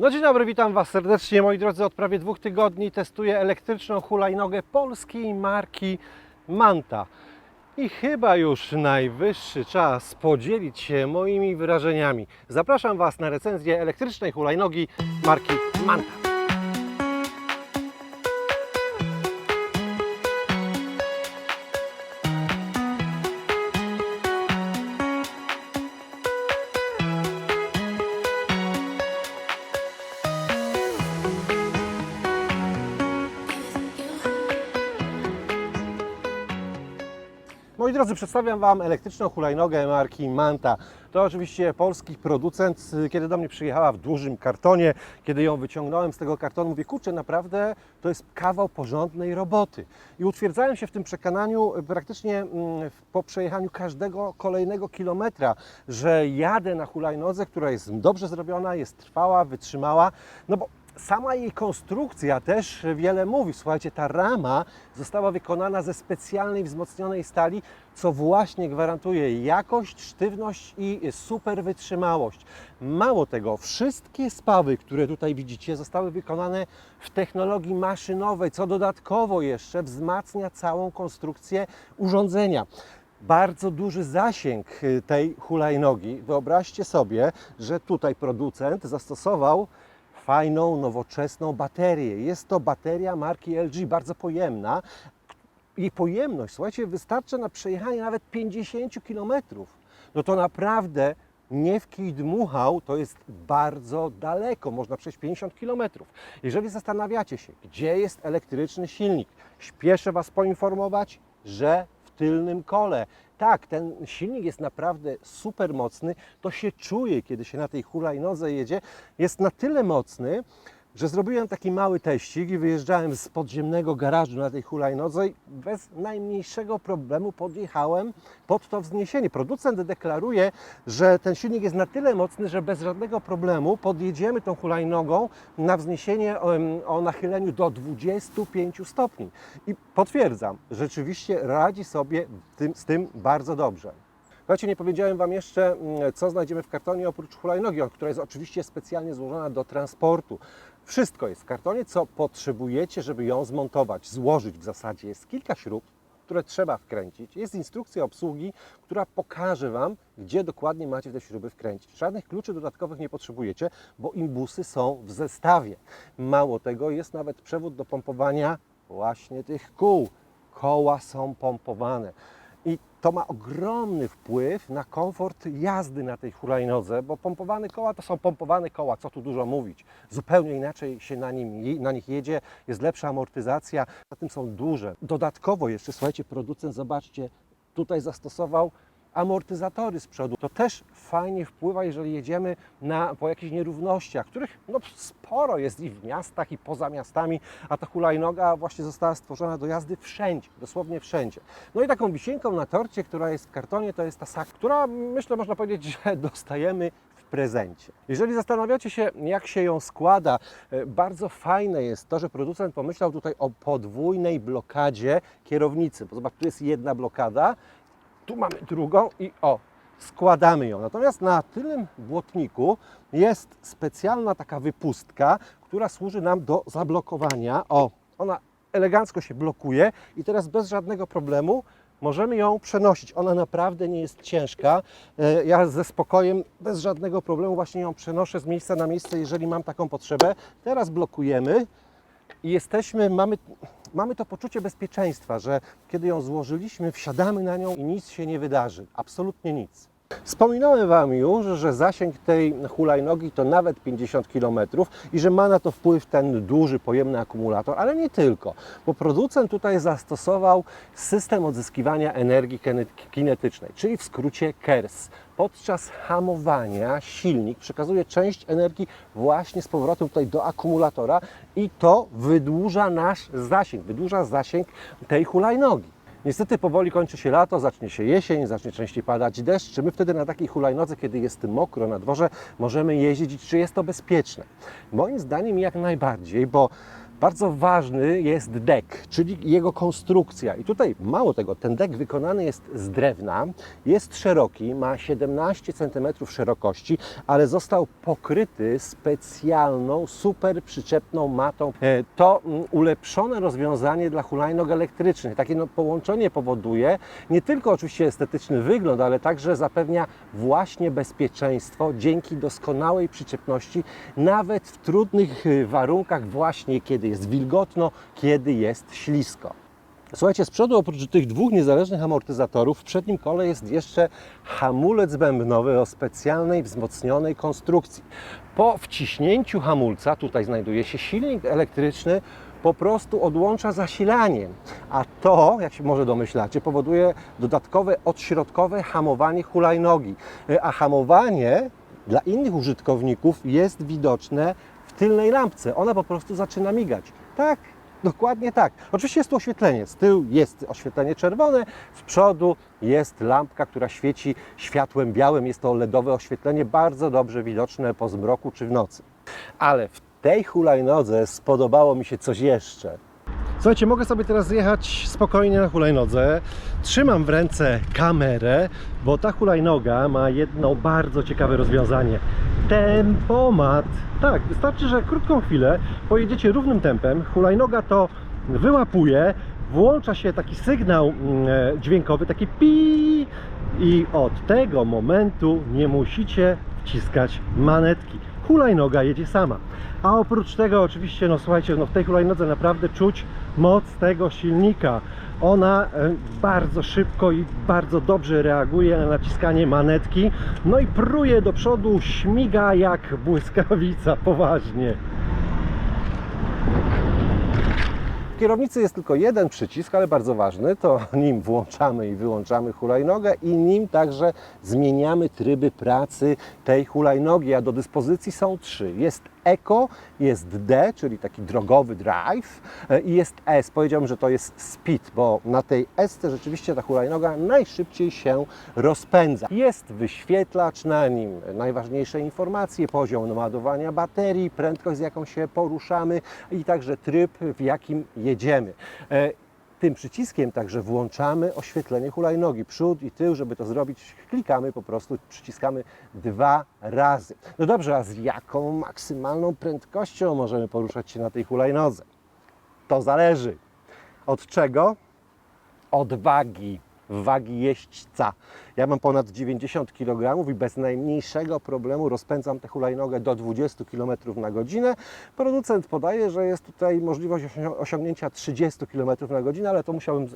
No dzień dobry, witam Was serdecznie moi drodzy. Od prawie dwóch tygodni testuję elektryczną hulajnogę polskiej marki Manta. I chyba już najwyższy czas podzielić się moimi wrażeniami. Zapraszam Was na recenzję elektrycznej hulajnogi marki Manta. Moi drodzy, przedstawiam Wam elektryczną hulajnogę marki Manta. To oczywiście polski producent. Kiedy do mnie przyjechała w dużym kartonie, kiedy ją wyciągnąłem z tego kartonu, mówię, kurczę, naprawdę to jest kawał porządnej roboty. I utwierdzałem się w tym przekonaniu praktycznie mm, po przejechaniu każdego kolejnego kilometra, że jadę na hulajnodze, która jest dobrze zrobiona, jest trwała, wytrzymała. No bo sama jej konstrukcja też wiele mówi. Słuchajcie, ta rama została wykonana ze specjalnej wzmocnionej stali, co właśnie gwarantuje jakość, sztywność i super wytrzymałość. Mało tego, wszystkie spawy, które tutaj widzicie, zostały wykonane w technologii maszynowej, co dodatkowo jeszcze wzmacnia całą konstrukcję urządzenia bardzo duży zasięg y, tej hulajnogi. Wyobraźcie sobie, że tutaj producent zastosował fajną, nowoczesną baterię. Jest to bateria marki LG, bardzo pojemna. Jej pojemność, słuchajcie, wystarcza na przejechanie nawet 50 km. No to naprawdę nie w kij dmuchał, to jest bardzo daleko, można przejść 50 km. Jeżeli zastanawiacie się, gdzie jest elektryczny silnik, śpieszę Was poinformować, że w tylnym kole. Tak, ten silnik jest naprawdę super mocny, to się czuje, kiedy się na tej hulajnodze jedzie. Jest na tyle mocny, że zrobiłem taki mały teścik i wyjeżdżałem z podziemnego garażu na tej hulajnodze i bez najmniejszego problemu podjechałem pod to wzniesienie. Producent deklaruje, że ten silnik jest na tyle mocny, że bez żadnego problemu podjedziemy tą hulajnogą na wzniesienie o, o nachyleniu do 25 stopni. I potwierdzam, rzeczywiście radzi sobie tym, z tym bardzo dobrze. Słuchajcie, nie powiedziałem Wam jeszcze, mm, co znajdziemy w kartonie oprócz hulajnogi, która jest oczywiście specjalnie złożona do transportu. Wszystko jest w kartonie, co potrzebujecie, żeby ją zmontować, złożyć w zasadzie. Jest kilka śrub, które trzeba wkręcić. Jest instrukcja obsługi, która pokaże Wam, gdzie dokładnie macie te śruby wkręcić. Żadnych kluczy dodatkowych nie potrzebujecie, bo imbusy są w zestawie. Mało tego, jest nawet przewód do pompowania właśnie tych kół. Koła są pompowane. To ma ogromny wpływ na komfort jazdy na tej hulajnodze, bo pompowane koła to są pompowane koła, co tu dużo mówić. Zupełnie inaczej się na, nim, na nich jedzie, jest lepsza amortyzacja, na tym są duże. Dodatkowo jeszcze, słuchajcie, producent, zobaczcie, tutaj zastosował amortyzatory z przodu. To też fajnie wpływa, jeżeli jedziemy na, po jakichś nierównościach, których no, sporo jest i w miastach, i poza miastami, a ta hulajnoga właśnie została stworzona do jazdy wszędzie, dosłownie wszędzie. No i taką wisienką na torcie, która jest w kartonie, to jest ta sak, która myślę, można powiedzieć, że dostajemy prezencie. Jeżeli zastanawiacie się, jak się ją składa, e, bardzo fajne jest to, że producent pomyślał tutaj o podwójnej blokadzie kierownicy. Bo zobacz, tu jest jedna blokada, tu mamy drugą i o, składamy ją. Natomiast na tylnym błotniku jest specjalna taka wypustka, która służy nam do zablokowania. O, ona elegancko się blokuje i teraz bez żadnego problemu możemy ją przenosić. Ona naprawdę nie jest ciężka. E, Ja ze spokojem, bez żadnego problemu właśnie ją przenoszę z miejsca na miejsce, jeżeli mam taką potrzebę. Teraz blokujemy i jesteśmy, mamy, mamy to poczucie bezpieczeństwa, że kiedy ją złożyliśmy, wsiadamy na nią i nic się nie wydarzy. Absolutnie nic. Wspominałem Wam już, że zasięg tej hulajnogi to nawet 50 km i że ma na to wpływ ten duży, pojemny akumulator, ale nie tylko, bo producent tutaj zastosował system odzyskiwania energii kine- kinetycznej, czyli w skrócie KERS. Podczas hamowania silnik przekazuje część energii właśnie z powrotem tutaj do akumulatora i to wydłuża nasz zasięg, wydłuża zasięg tej hulajnogi. Niestety powoli kończy się lato, zacznie się jesień, zacznie częściej padać deszcz. Czy my wtedy na takiej hulajnodze, kiedy jest mokro na dworze, możemy jeździć? Czy jest to bezpieczne? Moim zdaniem jak najbardziej, bo Bardzo ważny jest dek, czyli jego konstrukcja. I tutaj mało tego, ten dek wykonany jest z drewna, jest szeroki, ma 17 cm szerokości, ale został pokryty specjalną, super przyczepną matą. E, To mm, ulepszone rozwiązanie dla hulajnog elektrycznych. Takie no, połączenie powoduje nie tylko oczywiście estetyczny wygląd, ale także zapewnia właśnie bezpieczeństwo dzięki doskonałej przyczepności, nawet w trudnych y, warunkach, właśnie kiedy jest wilgotno, kiedy jest ślisko. Słuchajcie, z przodu oprócz tych dwóch niezależnych amortyzatorów w przednim kole jest jeszcze hamulec bębnowy o specjalnej, wzmocnionej konstrukcji. Po wciśnięciu hamulca, tutaj znajduje się silnik elektryczny, po prostu odłącza zasilanie, a to, jak się może domyślacie, powoduje dodatkowe odśrodkowe hamowanie hulajnogi. A hamowanie dla innych użytkowników jest widoczne tylnej lampce. Ona po prostu zaczyna migać. Tak, dokładnie tak. Oczywiście jest tu oświetlenie. Z tyłu jest oświetlenie czerwone, z przodu jest lampka, która świeci światłem białym. Jest to LEDowe oświetlenie, bardzo dobrze widoczne po zmroku czy w nocy. Ale w tej hulajnodze spodobało mi się coś jeszcze. Słuchajcie, mogę sobie teraz zjechać spokojnie na hulajnodze. Trzymam w ręce kamerę, bo ta hulajnoga ma jedno bardzo ciekawe rozwiązanie. Tempomat. Tak, wystarczy, że krótką chwilę pojedziecie równym tempem, hulajnoga to wyłapuje, włącza się taki sygnał mm, e, dźwiękowy, taki pi i od tego momentu nie musicie wciskać manetki. Hulajnoga jedzie sama. A oprócz tego oczywiście, no słuchajcie, no w tej hulajnodze naprawdę czuć moc tego silnika. Ona e, bardzo szybko i bardzo dobrze reaguje na naciskanie manetki, no i pruje do przodu, śmiga jak błyskawica, poważnie. W kierownicy jest tylko jeden przycisk, ale bardzo ważny. To nim włączamy i wyłączamy hulajnogę i nim także zmieniamy tryby pracy tej hulajnogi, a do dyspozycji są trzy. Jest Eco, jest D, czyli taki drogowy drive e, i jest S. Powiedziałbym, że to jest speed, bo na tej S rzeczywiście ta hulajnoga najszybciej się rozpędza. Jest wyświetlacz na nim, najważniejsze informacje, poziom naładowania baterii, prędkość z jaką się poruszamy i także tryb w jakim jedziemy. Tym przyciskiem także włączamy oświetlenie hulajnogi, przód i tył. Żeby to zrobić, klikamy po prostu, przyciskamy dwa razy. No dobrze, a z jaką maksymalną prędkością możemy poruszać się na tej hulajnodze? To zależy. Od czego? Od wagi, wagi jeźdźca. Ja mam ponad 90 kg i bez najmniejszego problemu rozpędzam tę hulajnogę do 20 km na godzinę. Producent podaje, że jest tutaj możliwość osią- osiągnięcia 30 km na godzinę, ale to musiałbym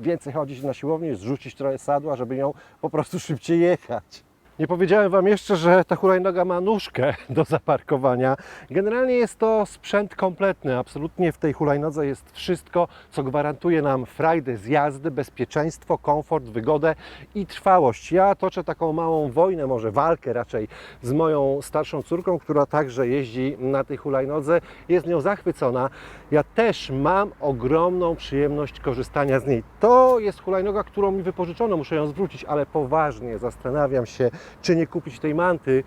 więcej chodzić na siłownię, zrzucić trochę sadła, żeby ją po prostu szybciej jechać. Nie powiedziałem Wam jeszcze, że ta hulajnoga ma nóżkę do zaparkowania. Generalnie jest to sprzęt kompletny. Absolutnie w tej hulajnodze jest wszystko, co gwarantuje nam frajdę z jazdy, bezpieczeństwo, komfort, wygodę i trwałość. Ja toczę taką małą wojnę, może walkę raczej z moją starszą córką, która także jeździ na tej hulajnodze. Jest nią zachwycona. Ja też mam ogromną przyjemność korzystania z niej. To jest hulajnoga, którą mi wypożyczono, muszę ją zwrócić, ale poważnie zastanawiam się, czy nie kupić tej manty,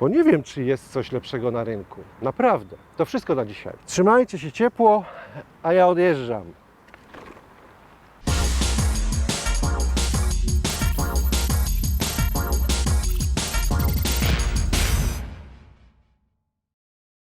bo nie wiem, czy jest coś lepszego na rynku. Naprawdę. To wszystko na dzisiaj. Trzymajcie się ciepło, a ja odjeżdżam.